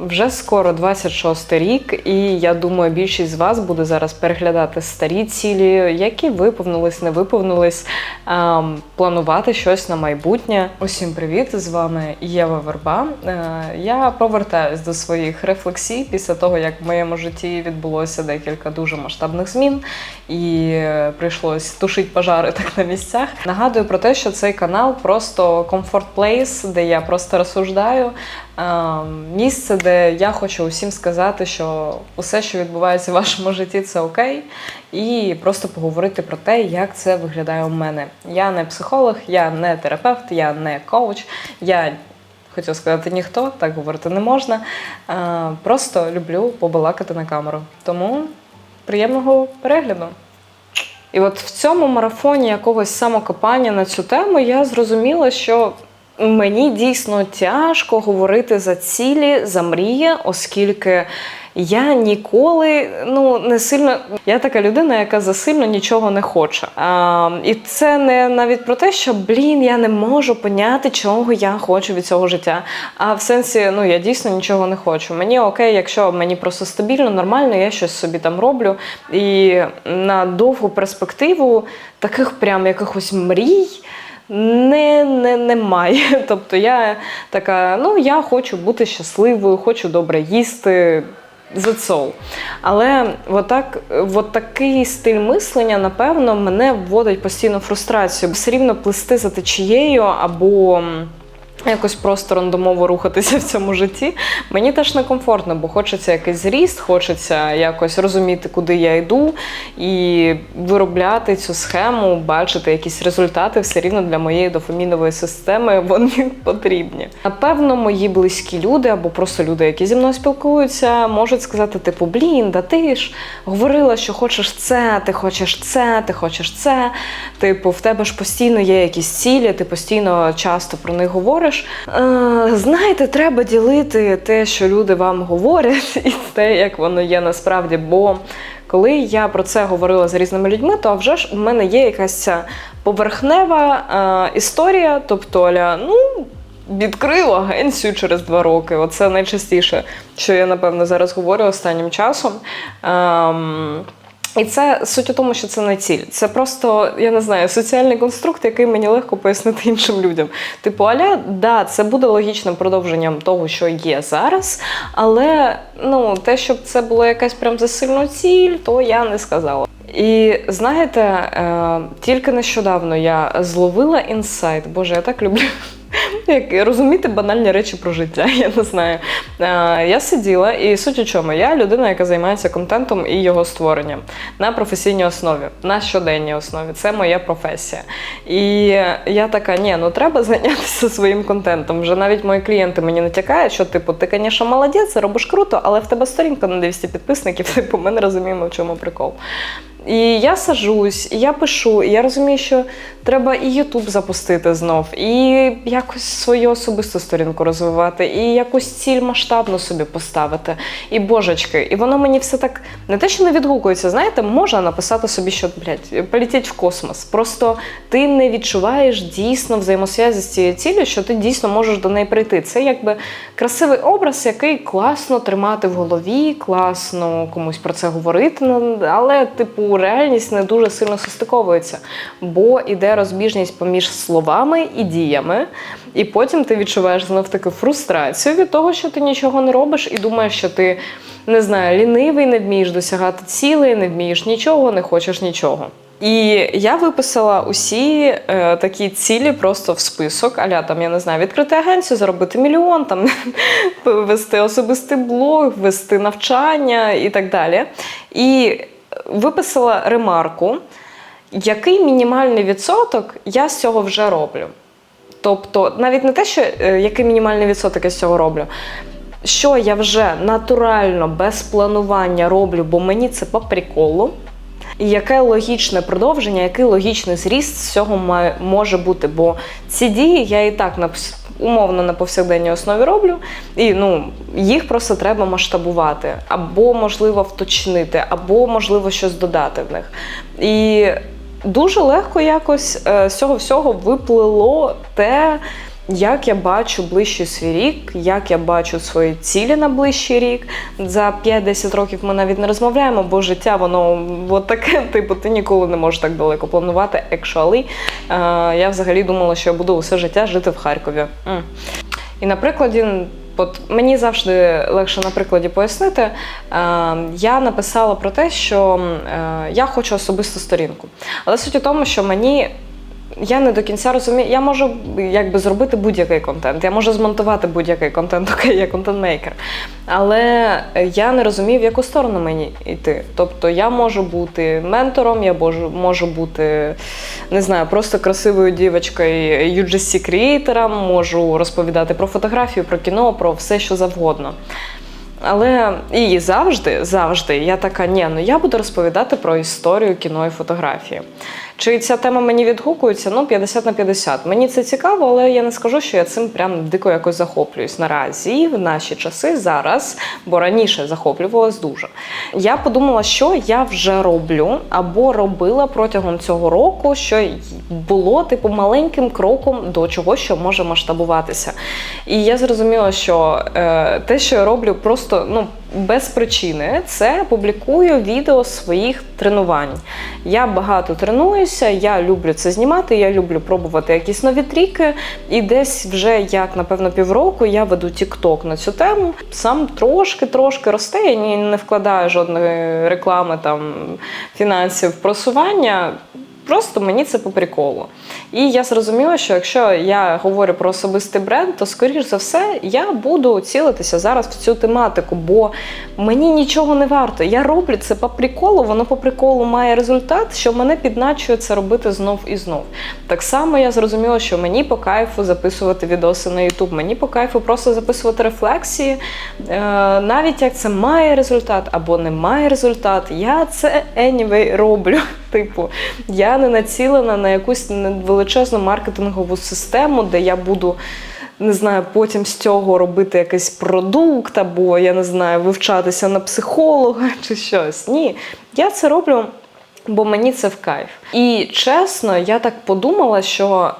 Вже скоро 26 рік, і я думаю, більшість з вас буде зараз переглядати старі цілі, які виповнились, не виповнились, ем, планувати щось на майбутнє. Усім привіт! З вами Єва Верба. Е, Я повертаюсь до своїх рефлексій після того, як в моєму житті відбулося декілька дуже масштабних змін, і е, прийшлось тушити пожари так на місцях. Нагадую про те, що цей канал просто комфорт плейс, де я просто розсуждаю. Ем, Місце, де я хочу усім сказати, що усе, що відбувається в вашому житті, це окей, і просто поговорити про те, як це виглядає у мене. Я не психолог, я не терапевт, я не коуч, я хотів сказати ніхто, так говорити не можна. Е, Просто люблю побалакати на камеру. Тому приємного перегляду. І от в цьому марафоні якогось самокопання на цю тему я зрозуміла, що мені дійсно тяжко говорити за цілі, за мрії, оскільки я ніколи ну не сильно. Я така людина, яка засильно нічого не хоче. А, і це не навіть про те, що блін, я не можу поняти, чого я хочу від цього життя. А в сенсі, ну я дійсно нічого не хочу. Мені окей, якщо мені просто стабільно, нормально, я щось собі там роблю. І на довгу перспективу таких прям якихось мрій. Не, не, немає. Тобто я така, ну я хочу бути щасливою, хочу добре їсти. That's all. Але отак, от такий стиль мислення, напевно, мене вводить постійно в фрустрацію. Все рівно плисти за течією або якось просто рандомово рухатися в цьому житті. Мені теж некомфортно, бо хочеться якийсь зріст, хочеться якось розуміти, куди я йду, і виробляти цю схему, бачити якісь результати все рівно для моєї дофамінової системи вони потрібні. Напевно, мої близькі люди або просто люди, які зі мною спілкуються, можуть сказати: типу, блін, да ти ж говорила, що хочеш це, ти хочеш це, ти хочеш це. Типу, в тебе ж постійно є якісь цілі, ти постійно часто про них говориш. Е, знаєте, треба ділити те, що люди вам говорять, і те, як воно є насправді. Бо коли я про це говорила з різними людьми, то вже ж у мене є якась поверхнева е, історія, тобто Оля, ну. Відкрив агенцію через два роки. Оце найчастіше, що я напевно зараз говорю останнім часом. Ем, і це суть у тому, що це не ціль. Це просто, я не знаю, соціальний конструкт, який мені легко пояснити іншим людям. Типу, аля, да, це буде логічним продовженням того, що є зараз, але ну, те, щоб це було якась прям засильна ціль, то я не сказала. І знаєте, е, тільки нещодавно я зловила інсайт. Боже, я так люблю. Як розуміти банальні речі про життя, я не знаю. Е, Я сиділа, і суть у чому, я людина, яка займається контентом і його створенням на професійній основі, на щоденній основі. Це моя професія. І я така, ні, ну треба зайнятися своїм контентом. Вже навіть мої клієнти мені натякають, що типу, ти, звісно, молодець, робиш круто, але в тебе сторінка на 200 підписників, типу, ми не розуміємо, в чому прикол. І я сажусь, і я пишу, і я розумію, що треба і Ютуб запустити знов, і якось свою особисту сторінку розвивати, і якусь ціль масштабну собі поставити. І божечки, і воно мені все так не те, що не відгукується. Знаєте, можна написати собі, що блядь, полетіть в космос. Просто ти не відчуваєш дійсно взаємосвязі з цією ціллю, що ти дійсно можеш до неї прийти. Це якби красивий образ, який класно тримати в голові, класно комусь про це говорити, ну, але, типу, реальність не дуже сильно состиковується, бо іде розбіжність поміж словами і діями. І потім ти відчуваєш знов таки фрустрацію від того, що ти нічого не робиш, і думаєш, що ти не знаю, лінивий, не вмієш досягати цілей, не вмієш нічого, не хочеш нічого. І я виписала усі е, такі цілі просто в список. Аля там, я не знаю, відкрити агенцію, заробити мільйон, там вести особистий блог, вести навчання і так далі. І виписала ремарку, який мінімальний відсоток я з цього вже роблю. Тобто, навіть не те, що е, який мінімальний відсоток я з цього роблю. Що я вже натурально, без планування роблю, бо мені це по приколу. Яке логічне продовження, який логічний зріст з цього може бути? Бо ці дії я і так на умовно на повсякденній основі роблю, і ну їх просто треба масштабувати, або можливо вточнити, або можливо щось додати в них. І дуже легко якось е, з цього всього виплило те, як я бачу ближчий свій рік, як я бачу свої цілі на ближчий рік. За 5-10 років ми навіть не розмовляємо, бо життя воно от таке, типу, ти ніколи не можеш так далеко планувати. Actually, я взагалі думала, що я буду усе життя жити в Харкові. І на прикладі, от мені завжди легше на прикладі пояснити. Я написала про те, що е, я хочу особисту сторінку. Але суть у тому, що мені. Я не до кінця розумію. Я можу якби зробити будь-який контент. Я можу змонтувати будь-який контент, окей, я контент-мейкер. Але я не розумію, в яку сторону мені йти. Тобто я можу бути ментором, я можу, можу бути, не знаю, просто красивою дівчинкою, UGC креатором можу розповідати про фотографію, про кіно, про все, що завгодно. Але і завжди, завжди я така, ні, ну я буду розповідати про історію кіно і фотографії. Чи ця тема мені відгукується? Ну, 50 на 50. Мені це цікаво, але я не скажу, що я цим прям дико якось захоплююсь. Наразі в наші часи зараз, бо раніше захоплювалась дуже. Я подумала, що я вже роблю або робила протягом цього року, що було типу маленьким кроком до чого, що може масштабуватися. І я зрозуміла, що е, те, що я роблю, просто ну без причини це публікую відео своїх тренувань. Я багато тренуюся, я люблю це знімати, я люблю пробувати якісь нові тріки. І десь вже як, напевно, півроку я веду TikTok на цю тему. Сам трошки-трошки росте, я не вкладаю жодної реклами, там, фінансів, просування. Просто мені це по приколу. І я зрозуміла, що якщо я говорю про особистий бренд, то скоріш за все я буду цілитися зараз в цю тематику, бо мені нічого не варто. Я роблю це по приколу, воно по приколу має результат, що мене підначує це робити знов і знов. Так само я зрозуміла, що мені по кайфу записувати відоси на YouTube, мені по кайфу просто записувати рефлексії. Е, навіть як це має результат або не має результат, я це anyway роблю. Типу, я не націлена на якусь величезну маркетингову систему, де я буду. Не знаю, потім з цього робити якийсь продукт, або я не знаю, вивчатися на психолога чи щось. Ні, я це роблю, бо мені це в кайф. І чесно, я так подумала, що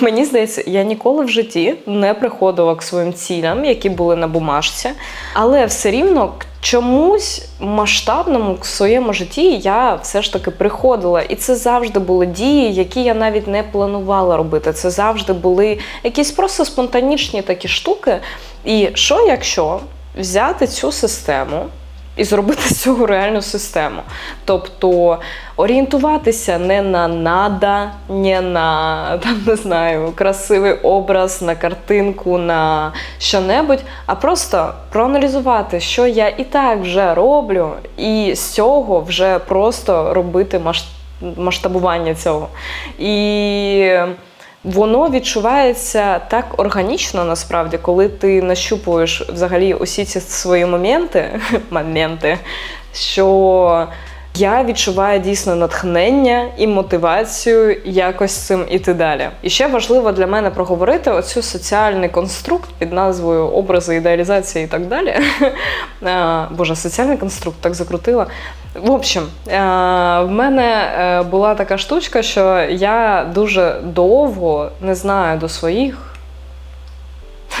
мені здається, я ніколи в житті не приходила к своїм цілям, які були на бумажці, але все рівно чомусь масштабному в своєму житті я все ж таки приходила. І це завжди були дії, які я навіть не планувала робити. Це завжди були якісь просто спонтанічні такі штуки. І що, якщо взяти цю систему? І зробити з цього реальну систему. Тобто орієнтуватися не на нада, не на там не знаю, красивий образ, на картинку, на що-небудь, а просто проаналізувати, що я і так вже роблю, і з цього вже просто робити масштабування цього. І Воно відчувається так органічно насправді, коли ти нащупуєш взагалі усі ці свої моменти, моменти, що я відчуваю дійсно натхнення і мотивацію якось цим іти далі. І ще важливо для мене проговорити оцю соціальний конструкт під назвою образи, ідеалізації і так далі. Боже, соціальний конструкт так закрутила. В общем, в мене е, була така штучка, що я дуже довго не знаю до своїх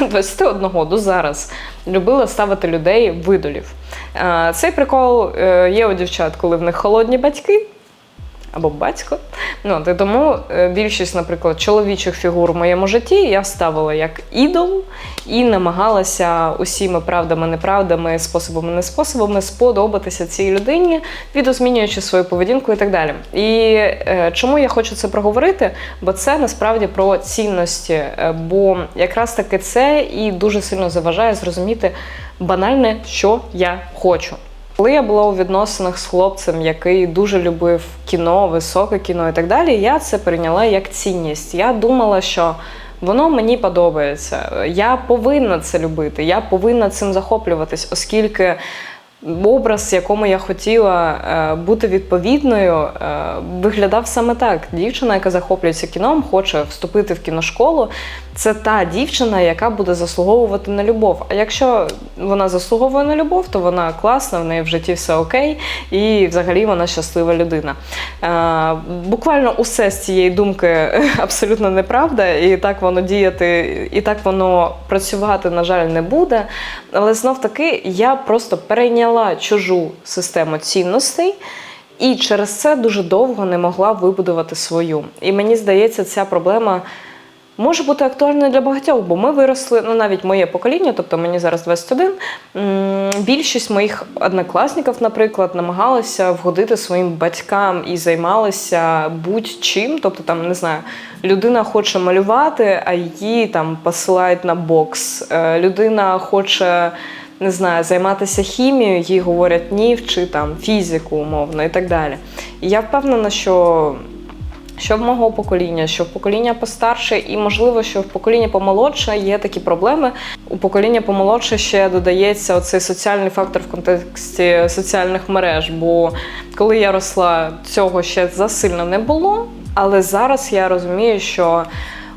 21 до зараз любила ставити людей видолів. Цей прикол е, є у дівчат, коли в них холодні батьки або батько. Ну, і Тому е, більшість, наприклад, чоловічих фігур в моєму житті я ставила як ідол і намагалася усіми правдами, неправдами, способами, неспособами сподобатися цій людині, відозмінюючи свою поведінку і так далі. І е, чому я хочу це проговорити? Бо це насправді про цінності, е, бо якраз таки це і дуже сильно заважає зрозуміти банальне, що я хочу. Коли я була у відносинах з хлопцем, який дуже любив кіно, високе кіно і так далі, я це прийняла як цінність. Я думала, що воно мені подобається. Я повинна це любити, я повинна цим захоплюватись, оскільки. Образ, якому я хотіла е, бути відповідною, е, виглядав саме так. Дівчина, яка захоплюється кіном, хоче вступити в кіношколу це та дівчина, яка буде заслуговувати на любов. А якщо вона заслуговує на любов, то вона класна, в неї в житті все окей, і взагалі вона щаслива людина. Е, буквально усе з цієї думки абсолютно неправда, і так воно діяти, і так воно працювати, на жаль, не буде. Але знов таки я просто перейняла чужу систему цінностей. І через це дуже довго не могла вибудувати свою. І мені здається, ця проблема може бути актуальною для багатьох, бо ми виросли, ну навіть моє покоління, тобто мені зараз 21, м, Більшість моїх однокласників, наприклад, намагалися вгодити своїм батькам і займалися будь-чим. Тобто, там не знаю, людина хоче малювати, а її там посилають на бокс. Е, Людина хоче. Не знаю, займатися хімією, їй говорять ні, вчи там фізику умовно і так далі. І я впевнена, що що в мого покоління, що в покоління постарше, і можливо, що в покоління помолодше є такі проблеми. У покоління помолодше ще додається оцей соціальний фактор в контексті соціальних мереж. Бо коли я росла, цього ще засильно не було. Але зараз я розумію, що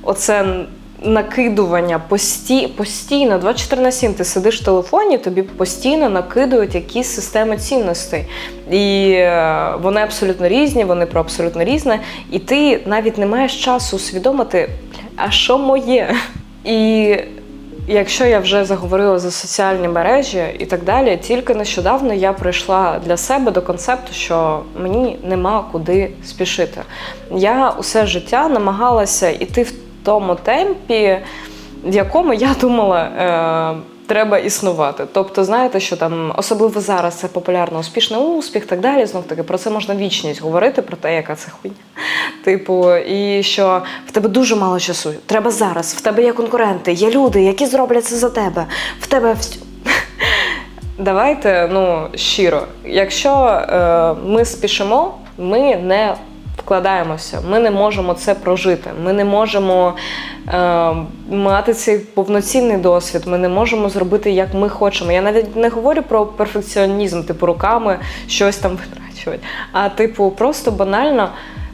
оце накидування пості, постійно, 24 на 7 ти сидиш в телефоні, тобі постійно накидують якісь системи цінностей. І е, вони абсолютно різні, вони про абсолютно різне. І ти навіть не маєш часу усвідомити, а що моє? І Якщо я вже заговорила за соціальні мережі і так далі, тільки нещодавно я прийшла для себе до концепту, що мені нема куди спішити. Я усе життя намагалася йти в тому темпі, в якому я думала. Е Треба існувати. Тобто, знаєте, що там особливо зараз це популярно успішний успіх, так далі. Знов таки про це можна вічність говорити, про те, яка це хуйня. Типу, і що в тебе дуже мало часу. Треба зараз. В тебе є конкуренти, є люди, які зроблять це за тебе. В тебе Давайте ну щиро. Якщо е, ми спішимо, ми не вкладаємося. Ми не можемо це прожити. Ми не можемо е, мати цей повноцінний досвід. Ми не можемо зробити, як ми хочемо. Я навіть не говорю про перфекціонізм, типу руками щось там витрачувати, а типу, просто банально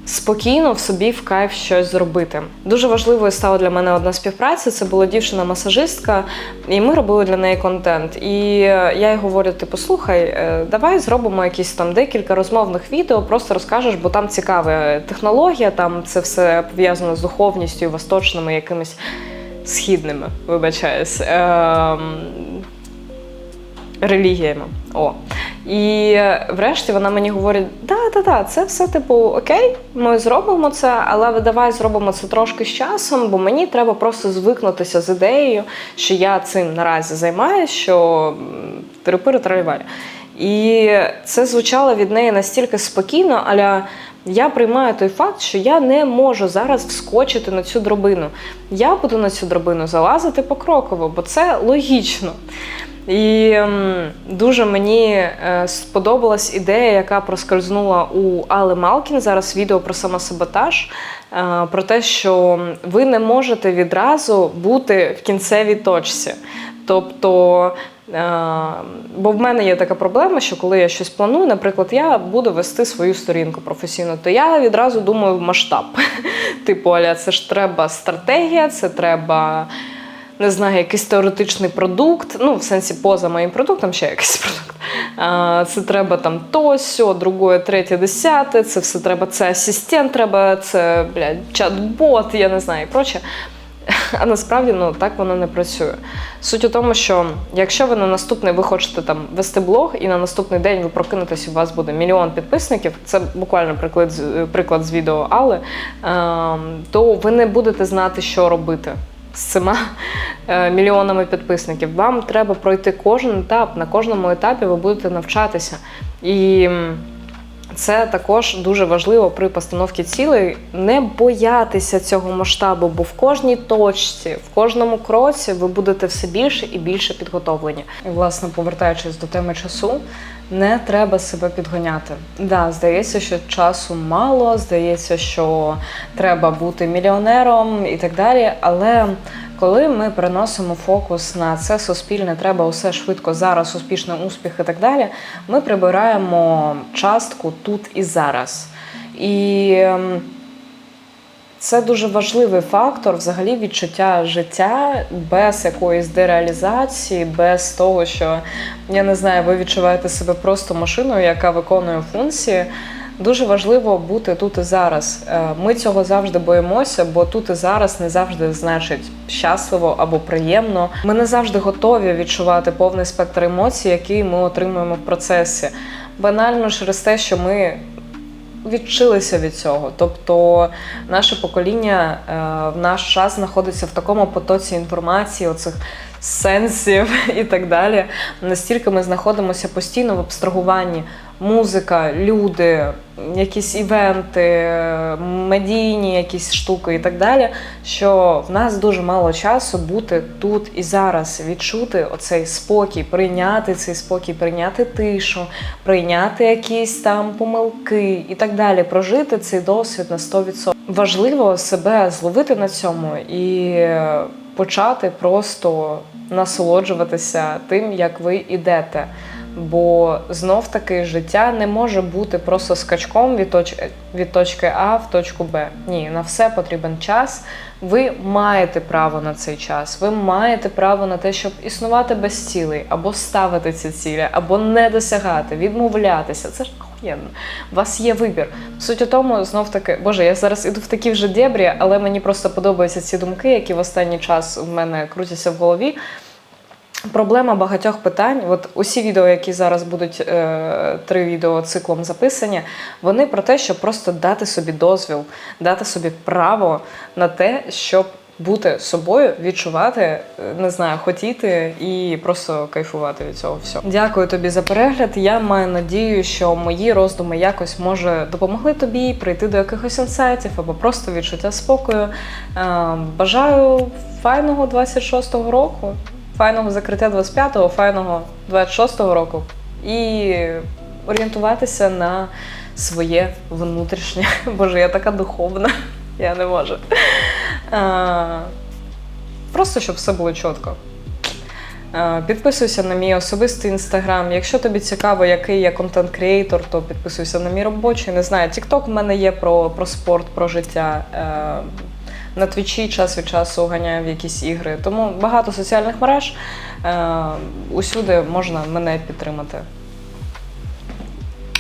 спокійно в собі в кайф щось зробити. Дуже важливою стала для мене одна співпраця. Це була дівчина-масажистка, і ми робили для неї контент. І я їй говорю: типу, слухай, е, давай зробимо якісь там декілька розмовних відео, просто розкажеш, бо там цікава технологія, там це все пов'язано з духовністю, восточними якимись східними, вибачаюсь. Ем, релігіями. О. І врешті вона мені говорить: да, да, да, це все типу окей, ми зробимо це, але давай зробимо це трошки з часом, бо мені треба просто звикнутися з ідеєю, що я цим наразі займаюся, що терапири тралівалі. І це звучало від неї настільки спокійно, але я приймаю той факт, що я не можу зараз вскочити на цю дробину. Я буду на цю дробину залазити покроково, бо це логічно. І ем, дуже мені е, сподобалась ідея, яка проскользнула у Али Малкін. Зараз відео про самосаботаж, е, про те, що ви не можете відразу бути в кінцевій точці. Тобто, е, бо в мене є така проблема, що коли я щось планую, наприклад, я буду вести свою сторінку професійно, то я відразу думаю в масштаб. Типу, аля, це ж треба стратегія, це треба не знаю, якийсь теоретичний продукт, ну, в сенсі поза моїм продуктом ще якийсь продукт. А, Це треба там то, сьо, друге, третє, десяте, це все треба, це асистент треба, це блядь, чат-бот, я не знаю і проче. А насправді ну, так воно не працює. Суть у тому, що якщо ви на наступний ви хочете там вести блог, і на наступний день ви прокинетесь, у вас буде мільйон підписників, це буквально приклад приклад з відео Алли, ем, то ви не будете знати, що робити з цими е, мільйонами підписників. Вам треба пройти кожен етап. На кожному етапі ви будете навчатися. І це також дуже важливо при постановці цілей не боятися цього масштабу, бо в кожній точці, в кожному кроці ви будете все більше і більше підготовлені. І, власне, повертаючись до теми часу, не треба себе підгоняти. Да, здається, що часу мало, здається, що треба бути мільйонером і так далі. Але коли ми переносимо фокус на це суспільне, треба усе швидко зараз, успішний успіх і так далі, ми прибираємо частку тут і зараз. І ем, Це дуже важливий фактор, взагалі відчуття життя без якоїсь дереалізації, без того, що я не знаю, ви відчуваєте себе просто машиною, яка виконує функції. Дуже важливо бути тут і зараз. Е, Ми цього завжди боїмося, бо тут і зараз не завжди значить щасливо або приємно. Ми не завжди готові відчувати повний спектр емоцій, які ми отримуємо в процесі. Банально через те, що ми відчилися від цього. Тобто наше покоління е, в наш час знаходиться в такому потоці інформації, оцих сенсів і так далі. Настільки ми знаходимося постійно в абстрагуванні. Музика, люди, якісь івенти, медійні якісь штуки і так далі. Що в нас дуже мало часу бути тут і зараз, відчути оцей спокій, прийняти цей спокій, прийняти тишу, прийняти якісь там помилки і так далі. Прожити цей досвід на 100%. Важливо себе зловити на цьому і почати просто насолоджуватися тим, як ви ідете. Бо знов таки життя не може бути просто скачком від точки, від точки А в точку Б. Ні, на все потрібен час. Ви маєте право на цей час. Ви маєте право на те, щоб існувати без цілей, або ставити ці цілі, або не досягати, відмовлятися. Це ж охуєнно. У вас є вибір. Суть у тому, знов таки, боже, я зараз іду в такі вже дебрі, але мені просто подобаються ці думки, які в останній час в мене крутяться в голові. Проблема багатьох питань, от усі відео, які зараз будуть е, три відео циклом записані, вони про те, щоб просто дати собі дозвіл, дати собі право на те, щоб бути собою, відчувати, е, не знаю, хотіти і просто кайфувати від цього всього. Дякую тобі за перегляд. Я маю надію, що мої роздуми якось може допомогли тобі прийти до якихось інсайтів або просто відчуття спокою. Е, бажаю файного 26-го року файного закриття 25-го, файного 26-го року і орієнтуватися на своє внутрішнє. Боже, я така духовна, я не можу. А, Просто щоб все було чітко. Підписуйся на мій особистий інстаграм. Якщо тобі цікаво, який я контент-креатор, то підписуйся на мій робочий. Не знаю, Тікток в мене є про, про спорт, про життя. На твічі час від часу ганяю в якісь ігри. Тому багато соціальних мереж. Е, усюди можна мене підтримати.